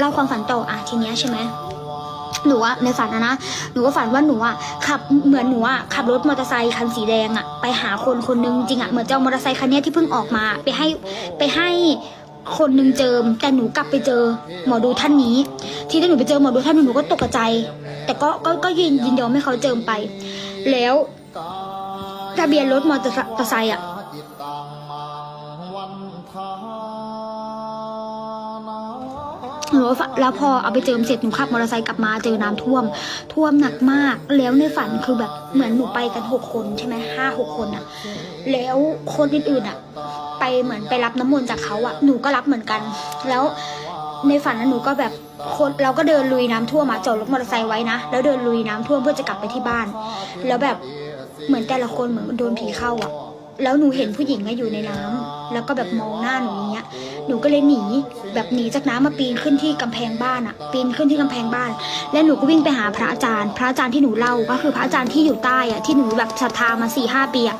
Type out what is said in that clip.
เล่าความฝันต่ออะทีเนี้ยใช่ไหมหนูอะในฝันนะนะหนูก็ฝันว่าหนูอะขับเหมือนหนูอะขับรถมอเตอร์ไซค์คันสีแดงอะไปหาคนคนนึงจริงอะเหมือนจะเอามอเตอร์ไซค์คันเนี้ยที่เพิ่งออกมา ไปให้ไปให้คนนึงเจิม แต่หนูกลับไปเจอหมอดูท่านนี้ ทีนี้หนูไปเจอหมอดูท่านนี้หนูก็ตกใจ แต่ก็ก็ก็ยินยินยอมให้เขาเจิมไป แล้วทะเบียนรถมอเตอร์ไซค์อะ หนูแล้วพอเอาไปเจิมเสร็จหนูขับมอเตอร์ไซค์กลับมาเจอน้ำท่วม ท่วมหนักมาก แล้วในฝันคือแบบเหมือนหนูไปกันหกคนใช่ไหมห้าหกคนอะแล้วคนอื่นๆอะไปเหมือนไปรับน้ำมนต์จากเขาอะหนูก็รับเหมือนกัน แล้วในฝันนั้นหนูก็แบบคนเราก็เดินลุยน้ำท่วมมาจอดรถมอเตอร์ไซค์ไว้นะแล้วเดินลุยน้ำท่วมเพื่อจะกลับไปที่บ้าน แล้วแบบเหมือนแต่ละคนเหมือนโดนผีเข้าอะ แล้วหนูเห็นผู้หญิงอะอยู่ในน้ำแล้วก็แบบมองหน้าหนูอย่างเงี้ย หนูก็เลยหนี แบบหนีจากน้ำมาปีนขึ้นที่กำแพงบ้านอะปีนขึ้นที่กำแพงบ้าน แล้วหนูก็วิ่งไปหาพระอาจารย์ พระอาจารย์ที่หนูเล่าก็คือพระอาจารย์ที่อยู่ใต้อะที่หนูแบบศรัทธามาสี่ห้าปีอะ